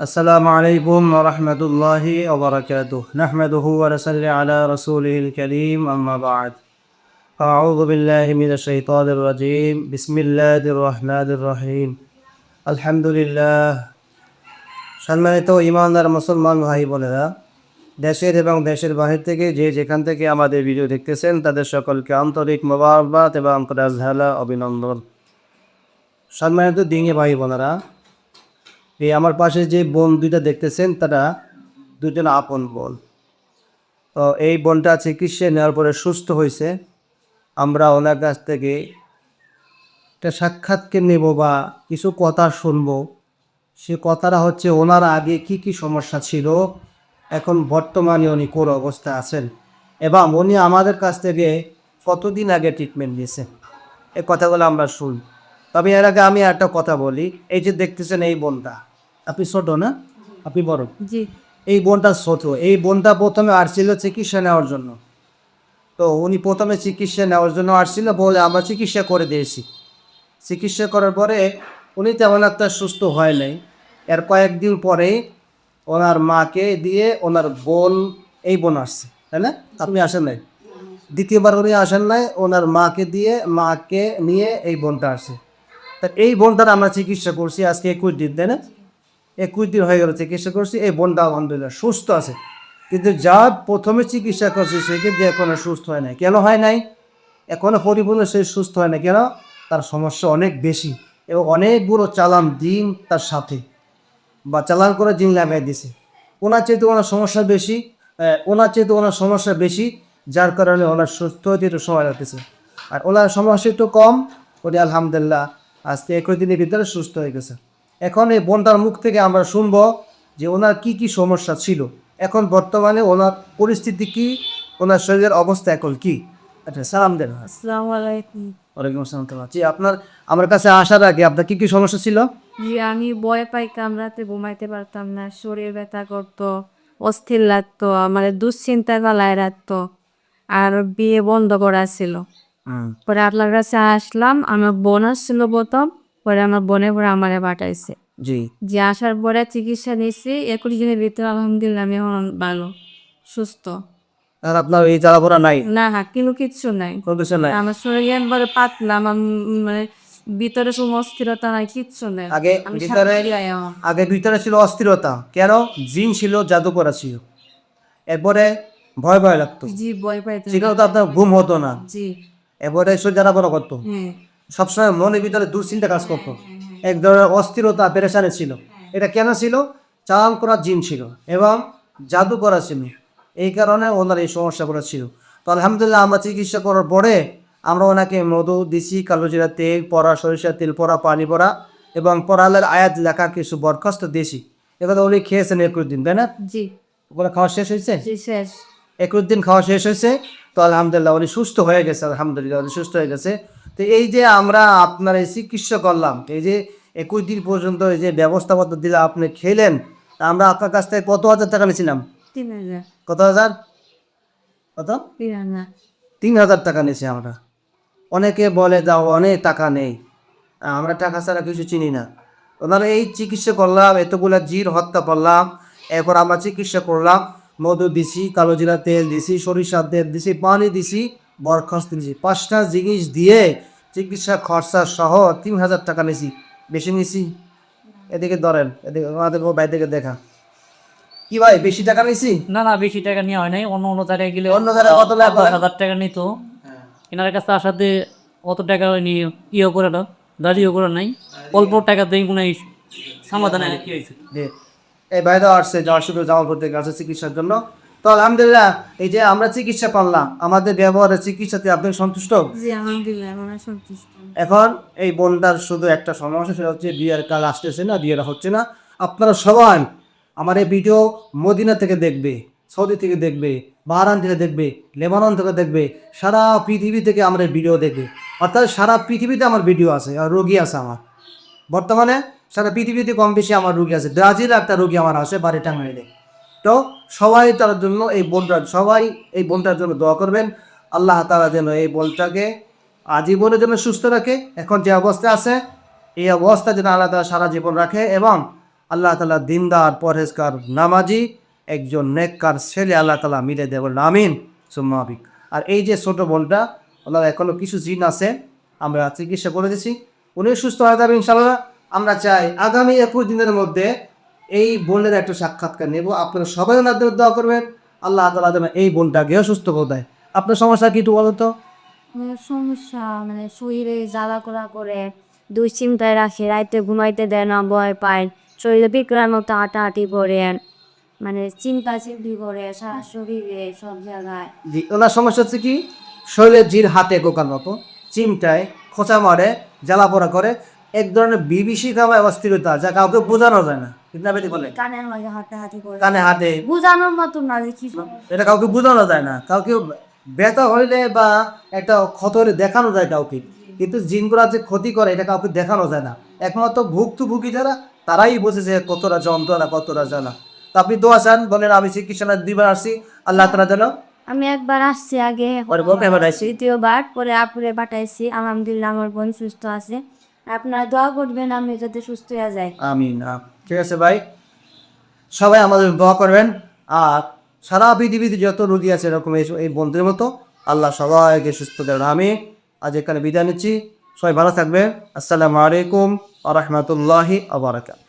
السلام عليكم ورحمة الله وبركاته نحمده ونصلي على رسوله الكريم أما بعد أعوذ بالله من الشيطان الرجيم بسم الله الرحمن الرحيم الحمد لله সম্মানিত ইমানদার মুসলমান ভাই বোনেরা দেশের এবং দেশের বাহির থেকে যে যেখান থেকে আমাদের ভিডিও দেখতেছেন তাদের সকলকে আন্তরিক মোবারকবাদ এবং রাজহালা অভিনন্দন সম্মানিত দিঙে ভাই বোনেরা এই আমার পাশে যে বোন দুইটা দেখতেছেন, তারা দুজন আপন বোন। তো এই বোনটা চিকিৎসা নেওয়ার পরে সুস্থ হয়েছে। আমরা ওনার কাছ থেকে একটা সাক্ষাৎকে নেব বা কিছু কথা শুনব? সে কথাটা হচ্ছে, ওনার আগে কি কি সমস্যা ছিল? এখন বর্তমানে উনি কোন অবস্থায় আছেন? এবং উনি আমাদের কাছ থেকে কতদিন আগে ট্রিটমেন্ট নিয়েছেন এই কথাগুলো আমরা শুনি তবে এর আগে আমি একটা কথা বলি। এই যে দেখতেছেন এই বোনটা। আপনি ছোট না? আপনি বড়। জি। এই বোনটা ছোট। এই বোনটা প্রথমে আসছিল চিকিৎসা নেওয়ার জন্য। তো উনি প্রথমে চিকিৎসা নেওয়ার জন্য আসছিল বলে আমরা চিকিৎসা করে দিয়েছি। চিকিৎসা করার পরে উনি তেমন একটা সুস্থ হয় নাই। এর কয়েকদিন পরে ওনার মাকে দিয়ে ওনার বোন এই বোন আসছে তাই না? আপনি আসেন নাই? দ্বিতীয়বার উনি আসেন নাই ওনার মাকে দিয়ে মাকে নিয়ে এই বোনটা আসে তা এই বোনটার আমরা চিকিৎসা করছি আজকে একুশ দিন তাই না? একুশ দিন হয়ে গেল চিকিৎসা করছি। এই বোনটা আলহামদুলিল্লাহ, সুস্থ আছে। কিন্তু যা প্রথমে চিকিৎসা করছি, সে কিন্তু এখনও সুস্থ হয় নাই। কেন হয় নাই? এখনও পরিপূর্ণ সে সুস্থ হয় না কেন? তার সমস্যা অনেক বেশি এবং অনেকগুলো চালান দিন তার সাথে। বা চালান করে দিন লাগাই দিছে। ওনার চেয়ে তো ওনার সমস্যা বেশি ওনার চেয়ে তো ওনার সমস্যা বেশি, যার কারণে ওনার সুস্থ হতে একটু সময় লাগতেছে। আর ওনার সমস্যা একটু কম ওটি আলহামদুলিল্লাহ, আজকে একুশ দিনের ভিতরে সুস্থ হয়ে গেছে। এখন এই বোনটার মুখ থেকে আমরা শুনব যে ওনার কি কি সমস্যা ছিল। এখন বর্তমানে ওনার পরিস্থিতি কি? ওনার শরীরের অবস্থা এখন কি? আচ্ছা সালাম দেন আসসালামু আলাইকুম। ওয়ালাইকুম আসসালাম জি আপনার আমার কাছে আসার আগে আপনার কি কি সমস্যা ছিল? জি আমি ভয় পাই কামরাতে ঘুমাইতে পারতাম না শরীর ব্যথা করতো অস্থির লাগতো আমার দুশ্চিন্তা গালায় রাখতো আর বিয়ে বন্ধ করা ছিল। পরে আপনার কাছে আসলাম আমার বোন আসছিল প্রথম পরে আমার বোনে পরে আমারে পাঠাইছে। জি। যে আসার পরে চিকিৎসা নিয়েছি একুশ দিনের ভিতরে আলহামদুলিল্লাহ আমি এখন ভালো সুস্থ। আর আপনার এই জ্বালাপোড়া নাই? না হ্যাঁ কিন্তু কিচ্ছু নাই। কোনো কিছু নাই? আমার শরীর একবারে পাতলা আমার মানে ভিতরে কোনো অস্থিরতা নাই কিচ্ছু নেই। আগে আমি ভিতরে শান্তি পাই আমার। আগে ভিতরে ছিল অস্থিরতা কেন? জিন ছিল জাদু করা ছিল। এরপরে ভয় ভয় লাগতো। জি ভয় পাইতে। সেখানে তো আপনার ঘুম হতো না। জি। এরপরে সজ্জারা বড় করতো। হ্যাঁ। সবসময় মনের ভিতরে দুশ্চিন্তা কাজ করতো। এক ধরনের অস্থিরতা পেরেশানি ছিল। এটা কেন ছিল? চাল করা জিন ছিল এবং জাদু করা ছিল এই কারণে ওনার এই সমস্যাগুলো ছিল। তো আলহামদুলিল্লাহ আমরা চিকিৎসা করার পরে আমরা ওনাকে মধু দিছি কালোজিরা তেল পরা সরিষা তেল পরা পানি পরা এবং পরালের আয়াত লেখা কিছু বরখাস্ত দিয়েছি। এগুলো উনি খেয়েছেন একুশ দিন তাই না? জি। ওগুলো খাওয়া শেষ হয়েছে? শেষ। একুশ দিন খাওয়া শেষ হয়েছে। তো আলহামদুলিল্লাহ উনি সুস্থ হয়ে গেছে আলহামদুলিল্লাহ উনি সুস্থ হয়ে গেছে। তো এই যে আমরা আপনার এই চিকিৎসা করলাম এই যে একুশ দিন পর্যন্ত এই যে ব্যবস্থাপত্র দিলে আপনি খেলেন তা আমরা আপনার কাছ থেকে কত হাজার টাকা নিয়েছিলাম? তিন হাজার। কত হাজার? কত? তিন হাজার। তিন হাজার টাকা নিয়েছি আমরা। অনেকে বলে দাও অনেক টাকা নেই। আমরা টাকা ছাড়া কিছু চিনি না। ওনারা এই চিকিৎসা করলাম এতগুলা জির হত্যা করলাম এরপর আমরা চিকিৎসা করলাম মধু দিছি কালো জিরা তেল দিছি সরিষার তেল দিছি পানি দিছি বরখাস্ত দিছি। পাঁচটা জিনিস দিয়ে চিকিৎসা খরচা সহ তিন হাজার টাকা নিয়েছি বেশি নিয়েছি এদিকে ধরেন এদিকে আমাদের বাইরে থেকে দেখা। কি ভাই বেশি টাকা নিয়েছি না না বেশি টাকা নেওয়া হয় নাই। অন্য অন্য জায়গায় গেলে অন্য জায়গায় কত লাভ হয়? হাজার টাকা নিত। এনার কাছে আসাতে অত টাকা নিয়ে ইয়ে করে না দাঁড়িয়ে করে নাই। অল্প টাকা দিয়ে কোনো এই সমাধান আর কি হয়েছে? এই বাইরে আসছে যাওয়ার জামালপুর জামালপুর থেকে আসছে চিকিৎসার জন্য। তো আলহামদুলিল্লাহ এই যে আমরা চিকিৎসা পারলাম আমাদের ব্যবহারের চিকিৎসাতে আপনি সন্তুষ্ট? জি আলহামদুলিল্লাহ আমরা সন্তুষ্ট। এখন এই বোনটার শুধু একটা সমস্যা সেটা হচ্ছে বিয়ের কাল আসতেছে না বিয়েটা হচ্ছে না। আপনারা সবাই আমার এই ভিডিও মদিনা থেকে দেখবে সৌদি থেকে দেখবে বাহারান থেকে দেখবে লেবানন থেকে দেখবে সারা পৃথিবী থেকে আমার এই ভিডিও দেখবে। অর্থাৎ সারা পৃথিবীতে আমার ভিডিও আছে আর রোগী আছে আমার। বর্তমানে সারা পৃথিবীতে কম বেশি আমার রোগী আছে। ব্রাজিল একটা রোগী আমার আছে বাড়ি টাঙ্গাইলে। তো সবাই তার জন্য এই বোনটার সবাই এই বোনটার জন্য দোয়া করবেন। আল্লাহ তালা যেন এই বোনটাকে আজীবনের জন্য সুস্থ রাখে। এখন যে অবস্থা আছে, এই অবস্থা যেন আল্লাহ তাআলা সারা জীবন রাখে এবং আল্লাহ তালা দিনদার পরহেজকার নামাজি একজন নেককার ছেলে আল্লাহ তালা মিলে দেব আমিন। সুম্মাবিক আর এই যে ছোট বোনটা ওনার এখনও কিছু জিন আছে, আমরা চিকিৎসা করে দিছি উনি সুস্থ হয়ে যাবে ইনশাল্লাহ আমরা চাই আগামী একুশ দিনের মধ্যে এই বোনের একটা সাক্ষাৎকার নেব। আপনারা সবাই ওনার দোয়া করবেন। আল্লাহ তালা যেন এই বোনটাকেও সুস্থ করে দেয়। আপনার সমস্যা কি একটু বলো তো সমস্যা মানে শরীরে জ্বালা করা করে দুই চিন্তায় রাখে রাইতে ঘুমাইতে দেয় না ভয় পায়। শরীরে বিকরার মতো হাঁটাহাঁটি করে মানে চিন্তা চিন্তি করে সারা শরীরে সব জায়গায়। জি ওনার সমস্যা হচ্ছে কি? শরীরের জির হাতে কোকার মতো চিমটায় খোঁচা মারে জ্বালা পোড়া করে এক ধরনের বিবিসি কামায় অস্থিরতা যা কাউকে বোঝানো যায় না। কিন্তু বলে? কানের মাঝে হাঁটাহাঁটি করে। কানে হাতে? বুঝানোর মতো না যে কি এটা কাউকে বোঝানো যায় না। কাউকে ব্যথা হইলে বা একটা ক্ষত হলে দেখানো যায় কাউকে। কিন্তু জিনগুলা যে ক্ষতি করে এটা কাউকে দেখানো যায় না। একমাত্র ভুক্তভোগী যারা তারাই বোঝেছে কতটা যন্ত্রণা কতটা জ্বালা। তো আপনি দোয়া চান বলেন আমি চিকিৎসা দিবার আসছি। আল্লাহ তালা যেন আমি একবার আসছি আগে। দ্বিতীয়বার পরে আপুরে পাঠাইছি। আলহামদুলিল্লাহ আমার বোন সুস্থ আছে। আপনারা দোয়া করবেন আমি যাতে সুস্থ হয়ে যায় আমিন। ঠিক আছে ভাই? সবাই আমাদের দোয়া করবেন। আর সারা পৃথিবীতে যত রুগী আছে এরকম এই বন্ধুদের মতো, আল্লাহ সবাইকে সুস্থ দেবেন আমি আজ এখানে বিদায় নিচ্ছি। সবাই ভালো থাকবেন। আসসালামু আলাইকুম আ রহমতুল্লাহি আবরাকাত